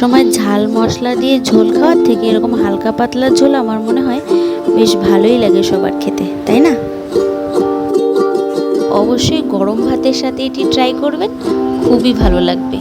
সময় ঝাল মশলা দিয়ে ঝোল খাওয়ার থেকে এরকম হালকা পাতলা ঝোল আমার মনে হয় বেশ ভালোই লাগে সবার খেতে, তাই না? অবশ্যই গরম ভাতের সাথে এটি ট্রাই করবেন, খুবই ভালো লাগবে।